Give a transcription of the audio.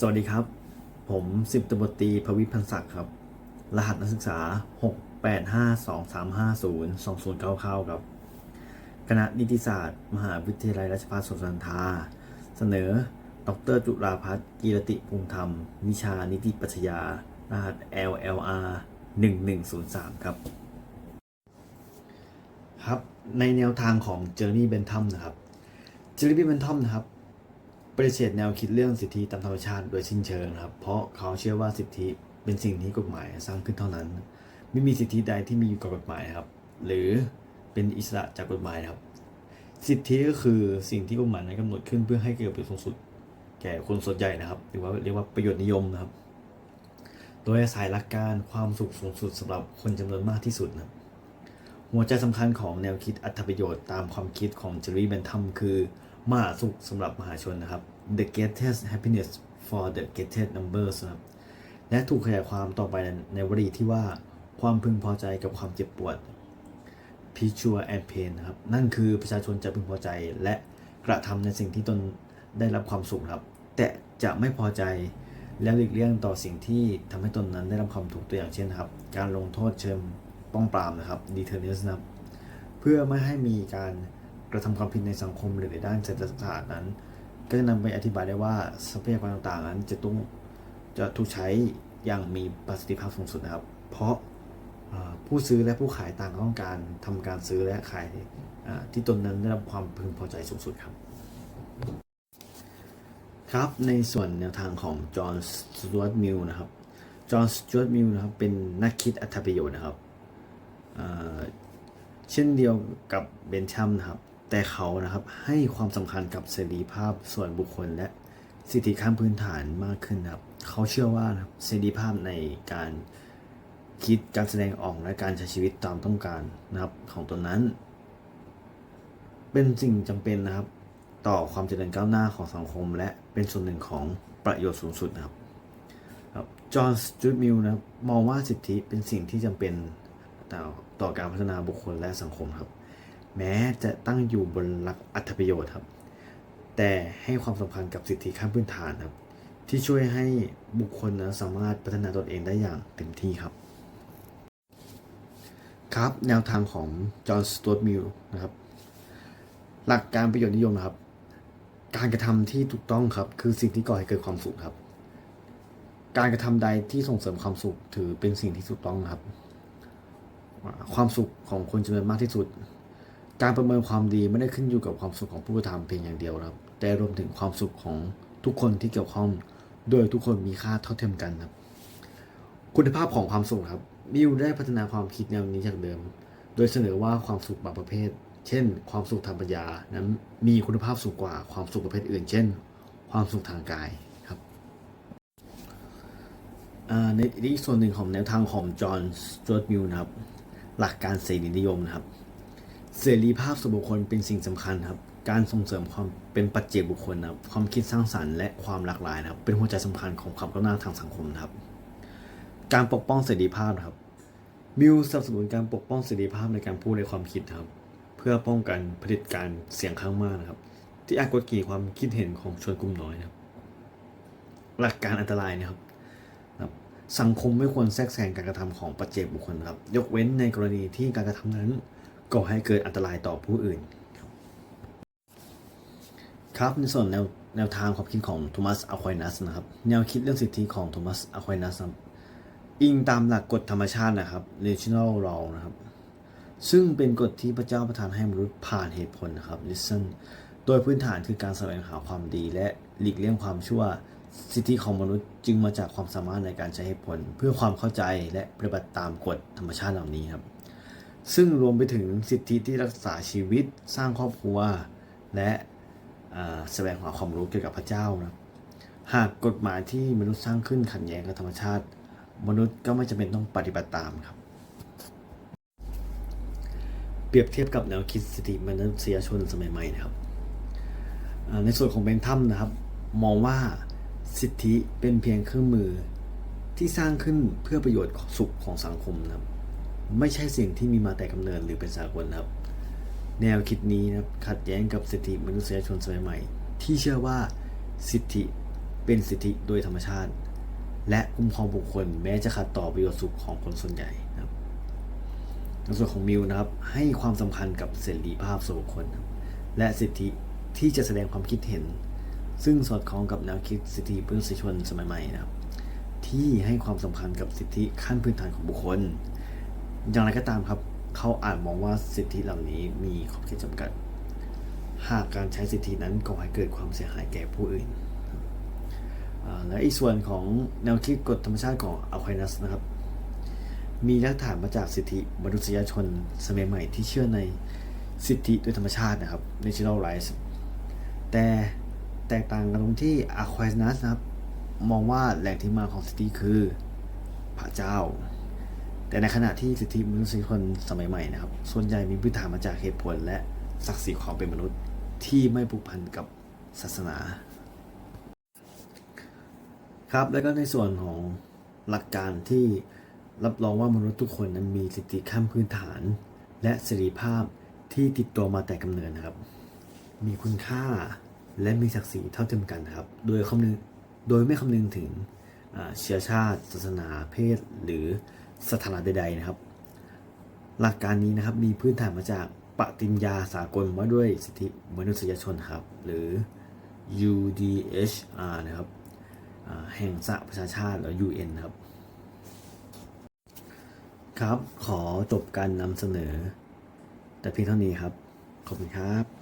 สวัสดีครับ ผมสิบตำรวจตรีพวิพันศักดิ์ครับ รหัสนักศึกษา 68523502099 ครับ คณะนิติศาสตร์ มหาวิทยาลัยราชภัฏสวนสันทา เสนอ ดรจุฬาพัฒน์กีรติภูมิธรรม วิชานิติปัชญา รหัส LLR 1103 ครับ ครับ ในแนวทางของเจอร์ m ี y เบนทัมนะครับเจอร์ m ี y เบนทัมนะครับ ปฏิเสธแนวคิดเรื่องสิทธิตามธรรมชาติโดยสิ้นเชิงครับ เพราะเขาเชื่อว่าสิทธิเป็นสิ่งที่กฎหมายสร้างขึ้นเท่านั้น ไม่มีสิทธิใดที่มีอยู่กับกฎหมายครับ หรือเป็นอิสระจากกฎหมายครับ สิทธิก็คือสิ่งที่กฎหมายนั้นกำหนดขึ้นเพื่อให้เกิดประโยชน์สูงสุด แก่คนส่วนใหญ่นะครับ หรือว่าเรียกว่าประโยชน์นิยมนะครับ โดยอาศัยหลักการความสุขสูงสุดสำหรับคนจำนวนมากที่สุดนะหัวใจสำคัญของแนวคิดอัตประโยชน์ตามความคิดของเจอรี่เบนทัมคือ มหาสุขสำหรับมหาชนนะครับ the greatest happiness for the greatest numbers นะครับและถูกขยายความต่อไปในวลีที่ว่าความพึงพอใจกับความเจ็บปวด peace and pain นะครับ นั่นคือประชาชนจะพึงพอใจและกระทำในสิ่งที่ตนได้รับความสุขครับ แต่จะไม่พอใจและหลีกเลี่ยงต่อสิ่งที่ทำให้ตนนั้นได้รับความทุกข์ตัวอย่างเช่นครับ การลงโทษเชิงป้องปรามนะครับ deterrence นะครับ เพื่อไม่ให้มีการ กระทำความผิดในสังคมหรือในด้านเศรษฐศาสตร์นั้น ก็จะนำไปอธิบายได้ว่าทรัพยากรต่างๆ นั้นจะต้องจะถูกใช้อย่างมีประสิทธิภาพสูงสุดนะครับ เพราะผู้ซื้อและผู้ขายต่างต้องการทำการซื้อและขายที่ตนนั้นได้รับความพึงพอใจสูงสุดครับ ครับในส่วนแนวทางของจอห์นสจวตมิลนะครับจอห์นสจวตมิลนะครับเป็นนักคิดอัตประโยชน์นะครับเช่นเดียวกับเบนชัมนะครับ แต่เขานะครับให้ความสำคัญกับเสรีภาพส่วนบุคคล และสิทธิขั้นพื้นฐานมากขึ้นครับ เขาเชื่อว่าครับเสรีภาพในการคิดการแสดงออกและการใช้ชีวิตตามต้องการนะครับของตนนั้น เป็นสิ่งจำเป็นนะครับ ต่อความเจริญก้าวหน้าของสังคม และเป็นส่วนหนึ่งของประโยชน์สูงสุดนะครับจอห์นสจูดมิลนะครับมองว่าสิทธิเป็นสิ่งที่จำเป็นต่อต่อการพัฒนาบุคคลและสังคมครับ แม้จะตั้งอยู่บนหลักอัตประโยชน์ครับ แต่ให้ความสำคัญกับสิทธิขั้นพื้นฐานครับ ที่ช่วยให้บุคคลนั้นสามารถพัฒนาตนเองได้อย่างเต็มที่ครับ ครับแนวทางของจอห์นสตูดมิลนะครับ หลักการประโยชน์นิยมนะครับ การกระทำที่ถูกต้องครับ คือสิ่งที่ก่อให้เกิดความสุขครับ การกระทำใดที่ส่งเสริมความสุขถือเป็นสิ่งที่ถูกต้องครับ ความสุขของคนจำนวนมากที่สุด การประเมินความดีไม่ได้ขึ้นอยู่กับความสุขของผู้กระทำเพียงอย่างเดียวครับ แต่รวมถึงความสุขของทุกคนที่เกี่ยวข้อง โดยทุกคนมีค่าเท่าเทียมกันครับ คุณภาพของความสุขครับมิวได้พัฒนาความคิดแนวนี้จากเดิม โดยเสนอว่าความสุขบางประเภท เช่น ความสุขทางปัญญานั้นมีคุณภาพสูงกว่าความสุขประเภทอื่น เช่น ความสุขทางกายครับในอีกส่วนหนึ่งของแนวทางของจอห์นสจวตมิลนะครับ หลักการเสรีนิยมนะครับ เสรีภาพส่วนบุคคลเป็นสิ่งสำคัญครับการส่งเสริมความเป็นปัจเจกบุคคลนะครับความคิดสร้างสรรค์และความหลากหลายนะครับ เป็นหัวใจสำคัญของความก้าวหน้าทางสังคมนะครับ การปกป้องเสรีภาพนะครับมิวสนับสนุนการปกป้องเสรีภาพในการพูดในความคิดครับ เพื่อป้องกันผด็จการเสียงข้างมากนะครับ ที่อาจกดขี่ความคิดเห็นของชนกลุ่มน้อยนะครับ หลักการอันตรายนะครับสังคมไม่ควรแทรกแซงการกระทำของปัจเจกบุคคลครับ ยกเว้นในกรณีที่การกระทำนั้น ก่อให้เกิดอันตรายต่อผู้อื่น ครับในส่วนแนวแนวทางความคิดของโทมัสอะควายนัสนะครับ แนวคิดเรื่องสิทธิของโทมัสอะควายนัสอิงตามหลักกฎธรรมชาตินะครับ rational law นะครับ ซึ่งเป็นกฎที่พระเจ้าประทานให้มนุษย์ผ่านเหตุผลนะครับ listen โดยพื้นฐานคือการแสวงหาความดี และหลีกเลี่ยงความชั่ว สิทธิของมนุษย์จึงมาจากความสามารถในการใช้เหตุผล เพื่อความเข้าใจและปฏิบัติตามกฎธรรมชาติเหล่านี้ครับ ซึ่งรวมไปถึงสิทธิที่รักษาชีวิตสร้างครอบครัว และแสวงหาความรู้เกี่ยวกับพระเจ้านะหากกฎหมายที่มนุษย์สร้างขึ้นขัดแย้งกับธรรมชาติ มนุษย์ก็ไม่จำเป็นต้องปฏิบัติตามครับ เปรียบเทียบกับแนวคิดสิทธิมนุษยชนสมัยใหม่นะครับในส่วนของเบนทัมนะครับ มองว่าสิทธิเป็นเพียงเครื่องมือที่สร้างขึ้นเพื่อประโยชน์สุขของสังคมนะครับ ไม่ใช่สิ่งที่มีมาแต่กำเนิดหรือเป็นสากลครับ แนวคิดนี้นะครับขัดแย้งกับสิทธิมนุษยชนสมัยใหม่ ที่เชื่อว่าสิทธิเป็นสิทธิโดยธรรมชาติ และคุ้มครองบุคคลแม้จะขัดต่อประโยชน์สุขของคนส่วนใหญ่นะครับในส่วนของมิวนะครับให้ความสำคัญกับเสรีภาพส่วนบุคคลนะคและสิทธิที่จะแสดงความคิดเห็น ซึ่งสอดคล้องกับแนวคิดสิทธิมนุษยชนสมัยใหม่นะครับที่ให้ความสำคัญกับสิทธิขั้นพื้นฐานของบุคคล อย่างไรก็ตามครับ เขาอาจมองว่าสิทธิเหล่านี้มีขอบเขตจำกัด หากการใช้สิทธินั้นก่อให้เกิดความเสียหายแก่ผู้อื่น และอีกส่วนของแนวคิดกฎธรรมชาติของอัลควนัสนะครับ มีรากฐานมาจากสิทธิมนุษยชนสมัยใหม่ที่เชื่อในสิทธิโดยธรรมชาตินะครับ natural rights แต่แตกต่างกันตรงที่ Aquinas นะครับ มองว่าแหล่งที่มาของสิทธิคือพระเจ้า แต่ในขณะที่สิทธิมนุษยชนสมัยใหม่นะครับ ส่วนใหญ่มีพื้นฐานมาจากเหตุผลและศักดิ์ศรีความเป็นมนุษย์ ที่ไม่ผูกพันกับศาสนา ครับแล้วก็ในส่วนของหลักการที่รับรองว่ามนุษย์ทุกคนนั้นมีสิทธิขั้นพื้นฐาน และเสรีภาพที่ติดตัวมาแต่กำเนิดนะครับ มีคุณค่าและมีศักดิ์ศรีเท่าเทียมกันครับ โดยคำนึงโดยไม่คำนึงถึงเชื้อชาติ ศาสนาเพศ หรือ สถานะใด ๆนะครับ หลักการนี้นะครับมีพื้นฐานมาจากปฏิญญาสากลว่าด้วยสิทธิมนุษยชนครับ หรือ UDHR นะครับแห่งสหประชาชาติหรือ UN ครับ ครับ ขอจบการนำเสนอ แต่เพียงเท่านี้ครับ ขอบคุณครับ